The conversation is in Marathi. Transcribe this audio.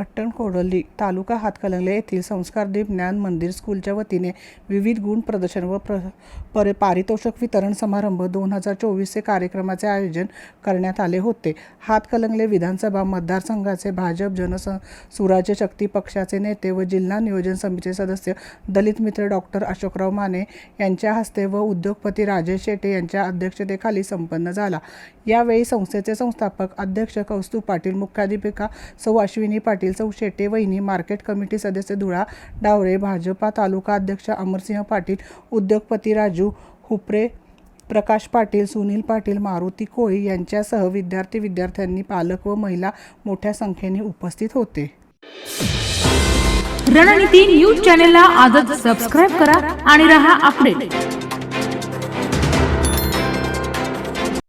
पट्टण कोडोली तालुका हातकलंगले येथील संस्कारदीप ज्ञान मंदिर स्कूलच्या वतीने विविध गुण प्रदर्शन व प्र पर पारितोषिक वितरण समारंभ दोन हजार चोवीसचे कार्यक्रमाचे आयोजन करण्यात आले होते. हातकलंगले विधानसभा मतदारसंघाचे भाजप जनस सुराज्य शक्ती पक्षाचे नेते व जिल्हा नियोजन समितीचे सदस्य दलित मित्र डॉक्टर अशोकराव माने यांच्या हस्ते व उद्योगपती राजेश शेटे यांच्या अध्यक्षतेखाली संपन्न झाला. यावेळी संस्थेचे संस्थापक अध्यक्ष कौस्तुभ पाटील मुख्याधिपिका सौ अश्विनी पाटील पाटील शेटे वहिनी मार्केट कमिटी सदस्य धुळा डावरे भाजपा तालुका अध्यक्ष अमरसिंह पाटील उद्योगपती राजू हुपरे प्रकाश पाटील सुनील पाटील मारुती कोळी यांच्यासह विद्यार्थी विद्यार्थ्यांनी पालक व महिला मोठ्या संख्येने उपस्थित होते. रणनीती न्यूज चॅनेलला आजच सबस्क्राईब करा आणि रहा अपडेट.